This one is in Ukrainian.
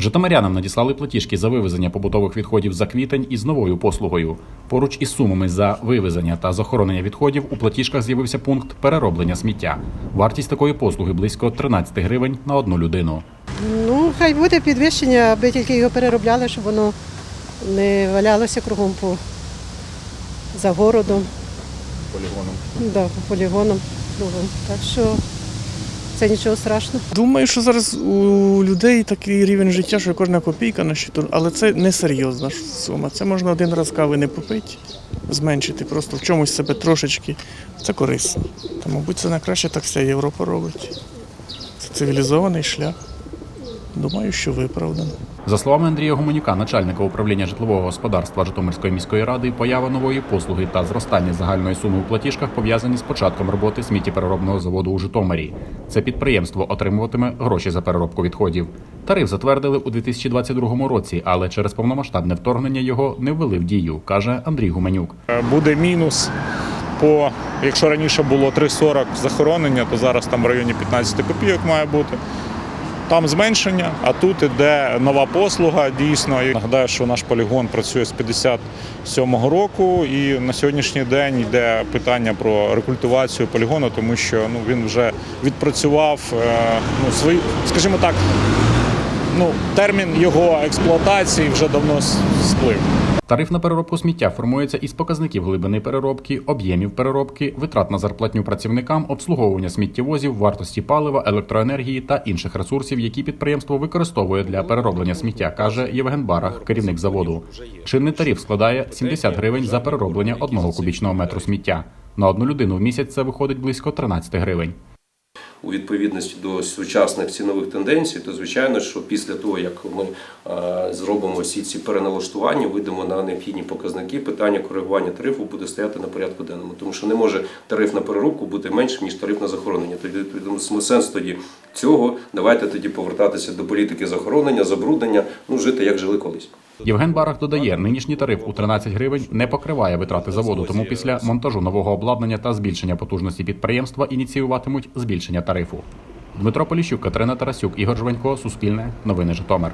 Житомирянам надіслали платіжки за вивезення побутових відходів за квітень із новою послугою. Поруч із сумами за вивезення та захоронення відходів у платіжках з'явився пункт перероблення сміття. Вартість такої послуги близько 13 гривень на одну людину. Ну, хай буде підвищення, аби тільки його переробляли, щоб воно не валялося кругом по за городом. Полігоном. Да, по полігонам кругом. Так що це нічого страшного. Думаю, що зараз у людей такий рівень життя, що кожна копійка на щиту, але це не серйозна сума. Це можна один раз кави не попити, зменшити, просто в чомусь себе трошечки. Це корисно. Та, мабуть, це найкраще так вся Європа робить. Це цивілізований шлях. Думаю, що виправдано. За словами Андрія Гуменюка, начальника управління житлового господарства Житомирської міської ради, поява нової послуги та зростання загальної суми у платіжках пов'язані з початком роботи сміттєпереробного заводу у Житомирі. Це підприємство отримуватиме гроші за переробку відходів. Тариф затвердили у 2022 році, але через повномасштабне вторгнення його не ввели в дію, каже Андрій Гуменюк. буде мінус по, якщо раніше було 3,40 захоронення, то зараз там в районі 15 копійок має бути. Там зменшення, а тут іде нова послуга. Дійсно, І нагадаю, що наш полігон працює з 57-го року, і на сьогоднішній день йде питання про рекультивацію полігону, тому що ну він вже відпрацював е, ну свої, скажімо так, ну термін його експлуатації вже давно сплив. Тариф на переробку сміття формується із показників глибини переробки, об'ємів переробки, витрат на зарплатню працівникам, обслуговування сміттєвозів, вартості палива, електроенергії та інших ресурсів, які підприємство використовує для перероблення сміття, каже Євген Барах, керівник заводу. Чинний тариф складає 70 гривень за перероблення одного кубічного метру сміття. На одну людину в місяць це виходить близько 13 гривень. У відповідності до сучасних цінових тенденцій, то звичайно, що після того, як ми е, зробимо всі ці переналаштування, вийдемо на необхідні показники, питання коригування тарифу буде стояти на порядку денному, тому що не може тариф на переробку бути меншим ніж тариф на захоронення. Тоді сенс тоді цього. Давайте тоді повертатися до політики захоронення, забруднення, ну жити як жили колись. Євген Барах додає, нинішній тариф у 13 гривень не покриває витрати заводу, тому після монтажу нового обладнання та збільшення потужності підприємства ініціюватимуть збільшення тарифу. Дмитро Поліщук, Катерина Тарасюк, Ігор Жванько, Суспільне, Новини Житомир.